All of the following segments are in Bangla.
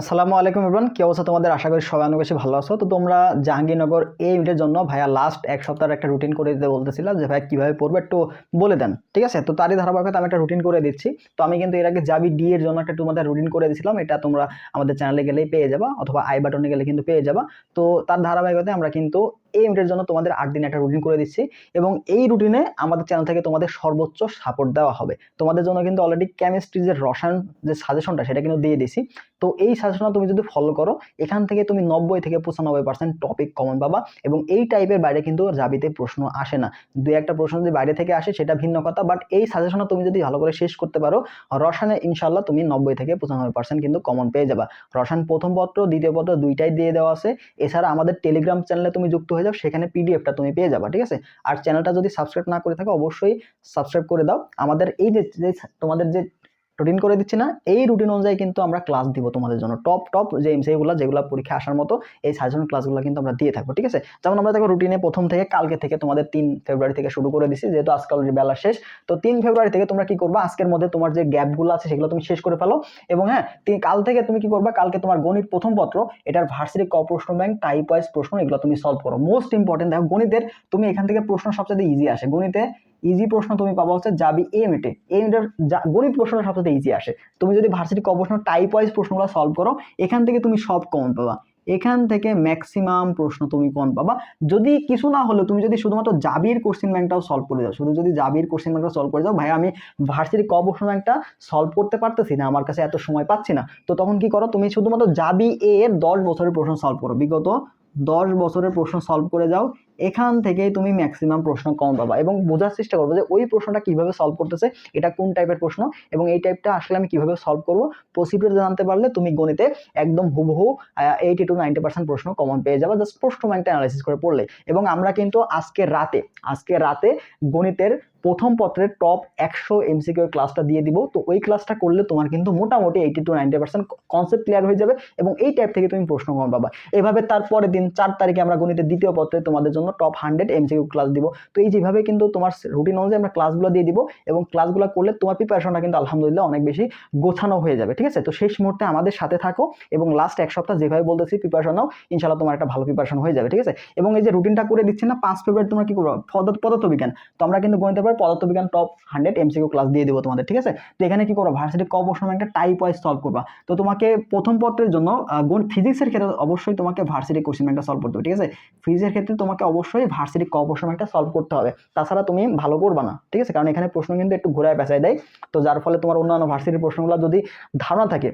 আসসালামু আলাইকুম ইবরান কী অবস্থা তোমাদের? আশা করি সবাই অনেক বেশি ভালো আছো। তো তোমরা জাহাঙ্গীরনগর এই ইউনিটের জন্য ভাইয়া লাস্ট এক সপ্তাহের একটা রুটিন করে দিতে বলতেছিলাম যে ভাইয়া কীভাবে পড়বে একটু বলে দেন, ঠিক আছে? তো তারই ধারাবাহিকতা আমি একটা রুটিন করে দিচ্ছি। তো আমি কিন্তু এর আগে যাবি ডি এর জন্য একটা তোমাদের রুটিন করে দিয়েছিলাম এটা তোমরা আমাদের চ্যানেলে গেলেই পেয়ে যাবা, অথবা আই বাটনে গেলে কিন্তু পেয়ে যাবা। তো তার ধারাবাহিকতায় আমরা কিন্তু এই ইউনিটের জন্য তোমাদের আট দিন একটা রুটিন করে দিচ্ছি এবং এই রুটিনে আমাদের চ্যানেল থেকে তোমাদের সর্বোচ্চ সাপোর্ট দেওয়া হবে। তোমাদের জন্য কিন্তু অলরেডি কেমিস্ট্রি যে রসায়ন যে সাজেশনটা সেটা কিন্তু দিয়ে দিছি তো এই সাজেশনটা তুমি যদি ফলো করো, এখান থেকে তুমি নব্বই থেকে পঁচানব্বই পার্সেন্ট টপিক কমন পাবা এবং এই টাইপের বাইরে কিন্তু জাবিতে প্রশ্ন আসে না। দু একটা প্রশ্ন যদি বাইরে থেকে আসে, সেটা ভিন্ন কথা বাট এই সাজেশনটা তুমি যদি ভালো করে শেষ করতে পারো, রসায়নে ইনশাল্লাহ তুমি নব্বই থেকে পঁচানব্বই পার্সেন্ট কিন্তু কমন পেয়ে যাবা। রসায়ন প্রথম পত্র, দ্বিতীয় পত্র দুইটাই দিয়ে দেওয়া আছে। এছাড়া আমাদের টেলিগ্রাম চ্যানেলে তুমি যুক্ত হয়ে যাও, সেখানে পিডিএফটা তুমি পেয়ে যাবা, ঠিক আছে? আর চ্যানেলটা যদি সাবস্ক্রাইব না করে থাকো, অবশ্যই সাবস্ক্রাইব করে দাও। আমাদের এই যে, তোমাদের যে রুটিন করে দিচ্ছি না। এই রুটিন অনুযায়ী কিন্তু আমরা ক্লাস দিব তোমাদের জন্য। টপ টপ যে এমসিগুলো যেগুলো পরীক্ষা আসার মতো এই সাজেশন ক্লাসগুলো কিন্তু আমরা দিয়ে থাকব, ঠিক আছে? যেমন আমরা দেখো রুটিনে প্রথম থেকে কালকে থেকে তোমাদের তিন ফেব্রুয়ারি থেকে শুরু করে দিচ্ছি যেহেতু আজকাল বেলা শেষ, তো তিন ফেব্রুয়ারি থেকে তোমরা কি করবা? আজকের মধ্যে তোমার যে গ্যাপগুলো আছে সেগুলো তুমি শেষ করে ফেলো এবং হ্যাঁ কাল থেকে তুমি কি করবা? কালকে তোমার গণিত প্রথম পত্র, এটার ভার্সিটি ক প্রশ্ন ব্যাংক টাইপ ওয়াইজ প্রশ্ন এগুলো তুমি সলভ করো। মোস্ট ইম্পর্টেন্ট দেখো গণিতের, তুমি এখান থেকে প্রশ্ন সবচেয়ে ইজি আসে। গণিতে ইজি প্রশ্ন তুমি পাবা হচ্ছে যাবি এ। মিটে এ মিটের গণিত প্রশ্নটা সবচেয়ে ইজি আসে। তুমি যদি ভার্সিটি ক প্রশ্ন টাইপ ওয়াইজ প্রশ্নগুলো সলভ করো, এখান থেকে তুমি সব কমন পাবা। এখান থেকে ম্যাক্সিমাম প্রশ্ন তুমি কমন পাবা। যদি কিছু না হলেও, তুমি যদি শুধুমাত্র জাবির কোশ্চেন ব্যাংকটাও সলভ করে যাও, শুধু যদি জাবির কোশ্চেন ব্যাংকটা সলভ করে যাও, ভাই, আমি ভার্সিটি ক প্রশ্ন ব্যাংকটা সলভ করতে পারতেছি না, আমার কাছে এত সময় পাচ্ছি না। তো তখন কি করো, তুমি শুধুমাত্র জাবি এ এর দশ বছরের প্রশ্ন সলভ করো। বিগত দশ বছরের প্রশ্ন সলভ করে যাও এখান থেকে তুমি ম্যাক্সিমাম প্রশ্ন কম পাবা এবং বোঝার চেষ্টা করব যে ওই প্রশ্নটা কীভাবে সলভ করতেছে, এটা কোন টাইপের প্রশ্ন এবং এই টাইপটা আসলে আমি কীভাবে সলভ করব প্রসিডিওর জানতে পারলে তুমি গণিতে একদম হুবহু এইটি টু নাইনটি পার্সেন্ট প্রশ্ন কমন পেয়ে যাবে জাস্ট প্রশ্ন ব্যাংকটা অ্যানালাইসিস করে পড়লে এবং আমরা কিন্তু আজকে রাতে আজকে রাতে গণিতের প্রথম পত্রের টপ একশো এমসিকিউ ক্লাসটা দিয়ে দিব। তো ওই ক্লাসটা করলে তোমার কিন্তু মোটামুটি eighty to ninety percent concept clear হয়ে যাবে এবং এই টাইপ থেকে তুমি প্রশ্ন কমন পাবা। এভাবে তারপরের দিন চার তারিখে আমরা গণিতের দ্বিতীয় পত্রে তোমাদের জন্য টপ হান্ড্রেড এমসিকিউ ক্লাস দিব। তো এই যেভাবে কিন্তু তোমার রুটিন অনুযায়ী আমরা ক্লাসগুলো দিয়ে দিব এবং ক্লাসগুলো করলে তোমার প্রিপারেশনটা কিন্তু আলহামদুলিল্লাহ অনেক বেশি গোছানো হয়ে যাবে, ঠিক আছে? তো শেষ মুহূর্তে আমাদের সাথে থাকো এবং লাস্ট এক সপ্তাহ যেভাবে বলতেছি প্রিপারেশন নাও ইনশাল্লাহ তোমার একটা ভালো প্রিপারেশন হয়ে যাবে, ঠিক আছে? এবং এই যে রুটিনটা করে দিচ্ছি না, পাঁচ ফেব্রুয়ারি তোমরা কি করব? পদার্থ পদার্থবিজ্ঞান। তো আমরা কিন্তু গণিতের পদার্থবিজ্ঞান টপ হান্ড্রেড এমসিকিউ ক্লাস দিয়ে দেবো তোমাদের, ঠিক আছে? তো এখানে কি করব? ভার্সিটি ক প্রশ্ন একটা টাইপ ওয়াইজ সলভ করবা। তো তোমাকে প্রথম পত্রের জন্য গুণ ফিজিক্সের ক্ষেত্রে অবশ্যই তোমাকে ভার্সিটি কোশ্চেন ব্যাংকটা সলভ করতে হবে, ঠিক আছে? ফিজিক্সের ক্ষেত্রে তোমাকে অবশ্যই ভার্সিটি ক প্রশ্ন ব্যাংকটা সলভ করতে হবে। তাছাড়া তুমি ভালো করবা না, ঠিক আছে? কারণ এখানে প্রশ্ন কিন্তু একটু ঘোরায় পেঁচায় দেয়। তো যার ফলে তোমার অন্যান্য ভার্সিটির প্রশ্নগুলো যদি ধারণা থাকে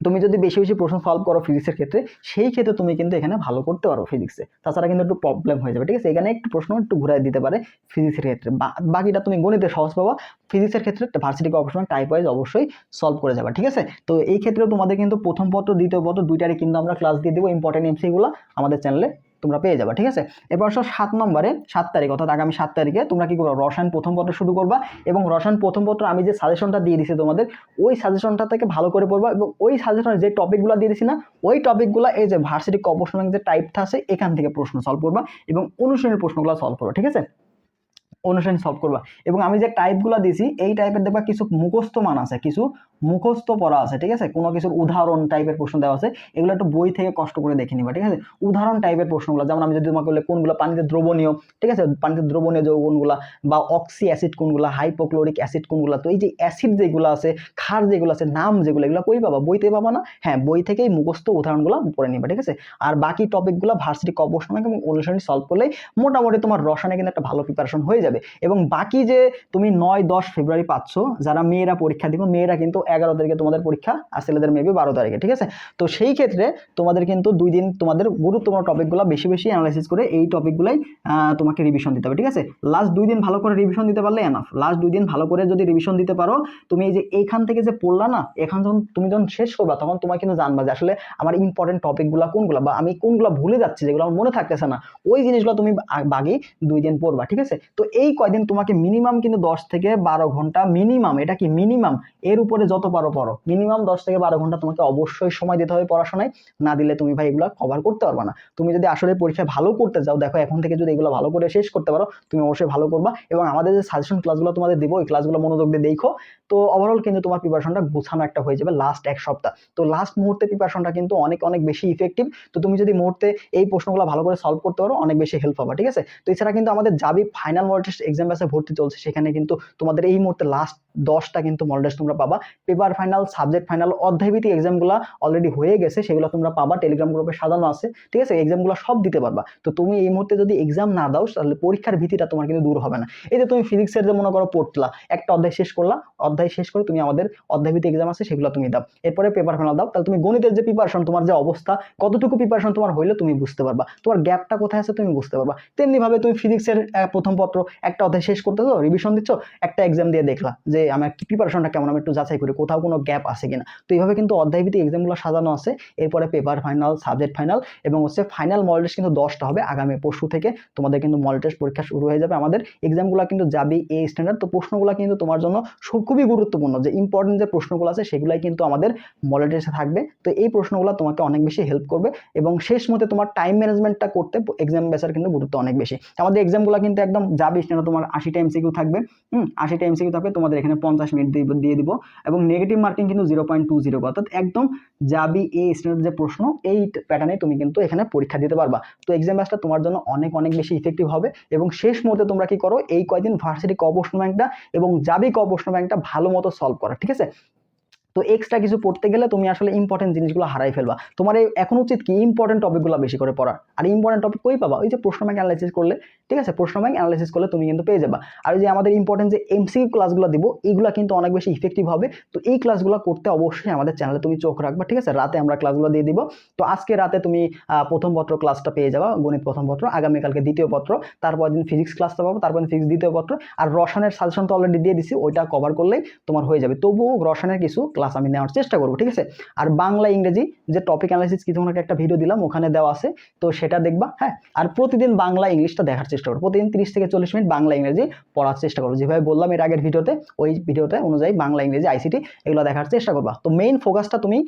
তুমি যদি বেশি বেশি প্রশ্ন সলভ করো ফিজিক্সের ক্ষেত্রে, সেই ক্ষেত্রে তুমি কিন্তু এখানে ভালো করতে পারো ফিজিক্সে তাছাড়া কিন্তু একটু প্রবলেম হয়ে যাবে, ঠিক আছে? এখানে একটু প্রশ্ন একটু ঘুরাই দিতে পারে ফিজিক্সের ক্ষেত্রে। বাকিটা তুমি গণিতে সহজ পাবা। ফিজিক্সের ক্ষেত্রে ভার্সিটি অপশন টাইপ ওয়াইজ অবশ্যই সলভ করে যাবে, ঠিক আছে? তো এই ক্ষেত্রে তোমাদের কিন্তু প্রথম পত্র, দ্বিতীয় পত্র দুইটারই কিন্তু আমরা ক্লাস দিয়ে দেবো ইম্পর্টেন্ট এমসিগুলো আমাদের চ্যানেলে তোমরা পেয়ে যাবে, ঠিক আছে? এবার আসো সাত নম্বরে, সাত তারিখ, অর্থাৎ আগামী সাত তারিখে তোমরা কি করবে? রসায়ন প্রথম পত্র শুরু করবা এবং রসায়ন প্রথম পত্র আমি যে সাজেশনটা দিয়ে দিছি তোমাদের, ওই সাজেশনটা থেকে ভালো করে পড়বা এবং ওই সাজেশনের যে টপিকগুলো দিয়ে দিছি না, ওই টপিকগুলো এই যে ভার্সিটি কপোষণ যে টাইপটা আছে, এখান থেকে প্রশ্ন সলভ করবা এবং অনুশীলনের প্রশ্নগুলো সলভ করবা, ঠিক আছে? অনুশীলন সলভ করবা এবং আমি যে টাইপগুলো দিয়েছি এই টাইপের দেখবা কিছু মুখস্থ মান আছে, কিছু মুখস্থ পড়া আছে, ঠিক আছে? কোনো কিছুর উদাহরণ টাইপের প্রশ্ন দেওয়া আছে, এগুলো একটু বই থেকে কষ্ট করে দেখে নিবা, ঠিক আছে? উদাহরণ টাইপের প্রশ্নগুলো, যেমন আমি যদি তোমাকে বলি কোনগুলো পানিতে দ্রবণীয়, ঠিক আছে? পানিতে দ্রবণীয় যৌগনগুলো বা অক্সি অ্যাসিড কোনগুলো হাইপোক্লোরিক অ্যাসিড কোনগুলো, তো এই যে অ্যাসিড যেগুলো আছে, ক্ষার যেগুলো আছে, নাম যেগুলো, এগুলো কই পাবা? বইতে পাবা না? হ্যাঁ বই থেকেই মুখস্থ উদাহরণগুলো পড়ে নিবা, ঠিক আছে? আর বাকি টপিকগুলো ভার্সিটি কপোষণ এবং অনুশীলনী সলভ করলেই মোটামুটি তোমার রসায়নে কিন্তু একটা ভালো প্রিপারেশন হয়ে যাবে। এবং বাকি যে তুমি নয় দশ ফেব্রুয়ারি পাচ্ছ, যারা মেয়েরা পরীক্ষা দিব, মেয়েরা কিন্তু এগারো তারিখে তোমাদের পরীক্ষা, আর ছেলেদের মেবি বারো তারিখে, ঠিক আছে? তো সেই ক্ষেত্রে তোমাদের কিন্তু দুই দিন তোমাদের গুরুত্বপূর্ণ টপিকগুলো বেশি বেশি অ্যানালাইসিস করে এই টপিকগুলোই তোমাকে রিভিশন দিতে হবে, ঠিক আছে? লাস্ট দুই দিন ভালো করে রিভিশন দিতে পারলে এনাফ লাস্ট দুই দিন ভালো করে যদি রিভিশন দিতে পারো, তুমি এই যে এইখান থেকে যে পড়লা না, এখান যখন তুমি যখন শেষ করবা, তখন তোমার কিন্তু জানবা যে আসলে আমার ইম্পর্টেন্ট টপিকগুলো কোনগুলো, বা আমি কোনগুলো ভুলে যাচ্ছি, যেগুলো আমার মনে থাকতেছে না, ওই জিনিসগুলো তুমি বাকি দুই দিন পড়বা, ঠিক আছে? তো এই কয়দিন তোমাকে মিনিমাম কিন্তু দশ থেকে বারো ঘণ্টা মিনিমাম এটা কি মিনিমাম এর উপরে যত পারো পড়ো। মিনিমাম দশ থেকে বারো ঘণ্টা তোমাকে অবশ্যই সময় দিতে হবে পড়াশোনায়। না দিলে তুমি ভাই এগুলো কভার করতে পারবে না। তুমি যদি আসলে পরীক্ষায় ভালো করতে চাও দেখো এখন থেকে যদি এগুলো ভালো করে শেষ করতে পারো, তুমি অবশ্যই ভালো করবা। এবং আমাদের যে সাজেশন ক্লাসগুলো তোমাদের দিব, ওই ক্লাসগুলো মনোযোগ দিয়ে দেখো। তো ওভারঅল কিন্তু তোমার প্রিপারেশনটা গুছানো একটা হয়ে যাবে লাস্ট এক সপ্তাহ। তো লাস্ট মুহূর্তে প্রিপারেশনটা কিন্তু অনেক অনেক বেশি ইফেক্টিভ তো তুমি যদি মুহূর্তে এই প্রশ্নগুলো ভালো করে সলভ করতে পারো, অনেক বেশি হেল্প পাবা, ঠিক আছে? তো এছাড়া কিন্তু আমাদের যাবি ফাইনাল মডেল টেস্ট এক্সাম ভর্তি চলছে। সেখানে কিন্তু তোমাদের এই মুহূর্তে লাস্ট দশটা কিন্তু মডেল টেস্ট তোমরা পাবা। পেপার ফাইনাল সাবজেক্ট ফাইনাল অধ্যায়ভিত্তিক এক্সামগুলো অলরেডি হয়ে গেছে, সেগুলো তোমরা পাবা টেলিগ্রাম গ্রুপে সাজানো আছে, ঠিক আছে? এক্সামগুলো সব দিতে পারবা। তো তুমি এই মুহূর্তে যদি এক্সাম না দাও, তাহলে পরীক্ষার ভীতিটা তোমার কিন্তু দূর হবে না। এই যে তুমি ফিজিক্সের যে মনে করো পড়তলা একটা অধ্যায় শেষ করলা, অধ্যায় শেষ করে তুমি আমাদের অধ্যায়ভিত্তিক এক্সাম আছে, সেগুলো তুমি দাও। এরপরে পেপার ফাইনাল দাও, তাহলে তুমি গণিতের যে প্রিপারেশন তোমার যে অবস্থা, কতটুকু প্রিপারেশন তোমার হইলে তুমি বুঝতে পারবা। তোমার গ্যাপটা কোথায় আছে তুমি বুঝতে পারবা। তেমনি ভাবে তুমি ফিজিক্সের প্রথম পত্র, একটা অধ্যায় শেষ করতেছো রিভিশন দিচ্ছ, একটা এক্সাম দিয়ে দেখলা যে আমার প্রিপারেশনটা কেমন, আমি একটু যাচাই করি কোথাও কোনো গ্যাপ আছে কিনা। তো এইভাবে কিন্তু অধ্যায়ভিত্তিক এক্সামগুলো সাজানো আছে। এরপরে পেপার ফাইনাল সাবজেক্ট ফাইনাল এবং হচ্ছে ফাইনাল মডেল টেস্ট কিন্তু দশটা হবে আগামী পরশু থেকে। তোমাদের কিন্তু মডেল টেস্ট পরীক্ষা শুরু হয়ে যাবে। আমাদের এক্সামগুলো কিন্তু যাবে এই স্ট্যান্ডার্ড তো প্রশ্নগুলো কিন্তু তোমার জন্য খুবই গুরুত্বপূর্ণ। যে ইম্পর্টেন্ট যে প্রশ্নগুলো আছে সেগুলাই কিন্তু আমাদের মডেল টেস্টে থাকবে। তো এই প্রশ্নগুলো তোমাকে অনেক বেশি হেল্প করবে এবং শেষ মতে তোমার টাইম ম্যানেজমেন্টটা করতে এক্সাম বেসার কিন্তু গুরুত্ব অনেক বেশি। আমাদের এক্সামগুলো কিন্তু একদম যাবে স্ট্যান্ডার্ড তোমার আশিটা এমসিকিউ থাকবে। হুম, আশিটা এমসিকিউ থাকবে। তোমাদের এখানে পঞ্চাশ মিনিট দিয়ে দিয়ে দিব এবং নেগেটিভ মার্কিং কিন্তু জিরো পয়েন্ট টু জিরো অর্থাৎ একদম যাবি এই স্ট্যান্ডার্ড যে প্রশ্ন, এই প্যাটার্নে তুমি কিন্তু এখানে পরীক্ষা দিতে পারবা। তো এক্সাম ব্যাসটা তোমার জন্য অনেক অনেক বেশি ইফেক্টিভ হবে এবং শেষ মুহূর্তে তোমরা কি করো, এই কয়দিন ভার্সিটি ক প্রশ্ন ব্যাংকটা এবং যাবি ক প্রশ্ন ব্যাংকটা ভালো মতো সলভ করা, ঠিক আছে? তো এক্সট্রা কিছু পড়তে গেলে তুমি আসলে ইম্পর্টেন্ট জিনিসগুলো হারাই ফেলবা। তোমার এখন উচিত কি ইম্পর্টেন্ট টপিকগুলো বেশি করে পড়া আর ইম্পর্টেন্ট টপিক কই পাবা? ওই যে প্রশ্ন ব্যাংক অ্যানালাইসিস করলে, ঠিক আছে? প্রশ্ন ব্যাংক অ্যানালাইসিস করলে তুমি কিন্তু পেয়ে যাবা। আর যে আমাদের ইম্পর্টেন্ট যে এমসিকিউ ক্লাসগুলো দিব, এইগুলো কিন্তু অনেক বেশি ইফেক্টিভ হবে। তো এই ক্লাসগুলো করতে অবশ্যই আমাদের চ্যানেলে তুমি চোখ রাখবা, ঠিক আছে? রাতে আমরা ক্লাসগুলো দিয়ে দিব। তো আজকে রাতে তুমি প্রথম পত্র ক্লাসটা পেয়ে যাবা, গণিত প্রথম পত্র, আগামীকালকে দ্বিতীয় পত্র তারপর দিন ফিজিক্স ক্লাসটা পাবো তারপর দিন ফিজিক্স দ্বিতীয় পত্র। আর রসায়নের সাজেশন তো অলরেডি দিয়ে দিছি, ওইটা কভার করলেই তোমার হয়ে যাবে। তবুও রসায়নের কিছু ক্লাস আমি নেওয়ার চেষ্টা করব, ঠিক আছে? আর বাংলা, ইংরেজি যে টপিক অ্যানালাইসিস কিছু একটা ভিডিও দিলাম, ওখানে দেওয়া আছে, তো সেটা দেখবা হ্যাঁ? আর প্রতিদিন বাংলা, ইংলিশটা দেখার চেষ্টা করো, প্রতিদিন তিরিশ থেকে চল্লিশ মিনিট বাংলা, ইংরেজি পড়ার চেষ্টা করো। যেভাবে বললাম এর আগের ভিডিওতে ওই ভিডিওতে অনুযায়ী বাংলা, ইংরেজি আইসিটি এগুলো দেখার চেষ্টা করবা। তো মেইন ফোকাসটা তুমি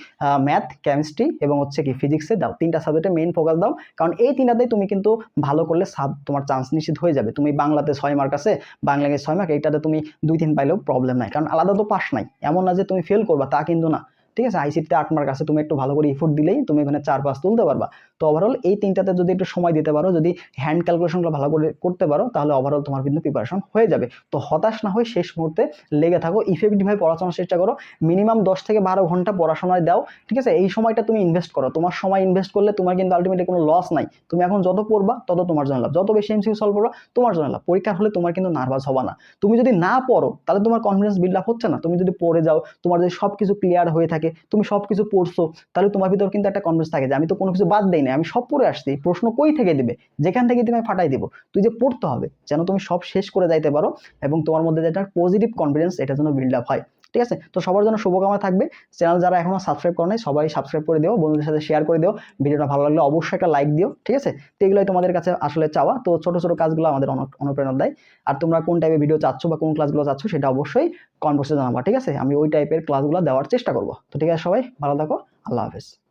ম্যাথ কেমিস্ট্রি এবং হচ্ছে কি ফিজিক্সে দাও, তিনটা সাবজেক্টে মেইন ফোকাস দাও, কারণ এই তিনটাতেই তুমি কিন্তু ভালো করলে সাব তোমার চান্স নিশ্চিত হয়ে যাবে। তুমি বাংলাতে ছয় মার্ক আছে, বাংলা ইংরেজি ছয় মার্ক এইটাতে তুমি দুই, তিন পাইলেও প্রবলেম নাই, কারণ আলাদা তো পাস নাই। এমন না যে তুমি ফেল করবা তা কিন্তু না। ঠিক আছে? আইসিটিতে আট মার্ক আছে তুমি একটু ভালো করে ইফোর্ট দিলেই তুমি এখানে চার পাঁচ তুলতে পারবা। তো ওভারঅল এই তিনটাতে যদি একটু সময় দিতে পারো, যদি হ্যান্ড ক্যালকুলেশনগুলো ভালো করে করতে পারো, তাহলে ওভারঅল তোমার কিন্তু প্রিপারেশন হয়ে যাবে। তো হতাশ না হয়ে শেষ মুহূর্তে লেগে থাকো ইফেক্টিভভাবে পড়াশোনার চেষ্টা করো। মিনিমাম দশ থেকে বারো ঘণ্টা পড়াশোনায় দাও, ঠিক আছে? এই সময়টা তুমি ইনভেস্ট করো। তোমার সময় ইনভেস্ট করলে তোমার কিন্তু আলটিমেটলি কোনো লস নাই। তুমি এখন যত পড়বা, তত তোমার জন্য লাভ। যত বেশি এমসিউ সলভ করবা, তোমার জন্য লাভ। পরীক্ষার হলে তোমার কিন্তু নার্ভাস হবা না। তুমি যদি না পড়ো, তাহলে তোমার কনফিডেন্স বিল্ড আপ হচ্ছে না। তুমি যদি পড়ে যাও, তোমার যদি সব কিছু ক্লিয়ার হয়ে থাকে তুমি সব কিছু পড়ছো, তাহলে তোমার ভিতর কিন্তু একটা কনফিডেন্স থাকে যে আমি তো কোনো কিছু বাদ দেই না আমি সব পড়ে আসছি প্রশ্ন কই থেকে দিবে? যেখান থেকে তুমি ফাটাই দিব। তুই যে পড়তে হবে, যেন তুমি সব শেষ করে যাইতে পারো এবং তোমার মধ্যে যে একটা পজিটিভ কনফিডেন্স এটা যেন বিল্ড আপ হয়। ঠিক আছে? তো সবার জন্য শুভকামনা থাকবে। চ্যানেল যারা এখনও সাবস্ক্রাইব করে নাই, সবাই সাবস্ক্রাইব করে দিও, বন্ধুদের সাথে শেয়ার করে দিও। ভিডিওটা ভালো লাগলে অবশ্যই একটা লাইক দিও, ঠিক আছে? তো এগুলোই তোমাদের কাছে আসলে চাওয়া। তো ছোট ছোট কাজগুলো আমাদের অনুপ্রেরণা দেয়। আর তোমরা কোন টাইপের ভিডিও চাচ্ছ বা কোন ক্লাসগুলো চাচ্ছ সেটা অবশ্যই বক্সে জানাবা, ঠিক আছে? আমি ওই টাইপের ক্লাসগুলো দেওয়ার চেষ্টা করব। তো ঠিক আছে সবাই, ভালো থাকো, আল্লাহ হাফেজ।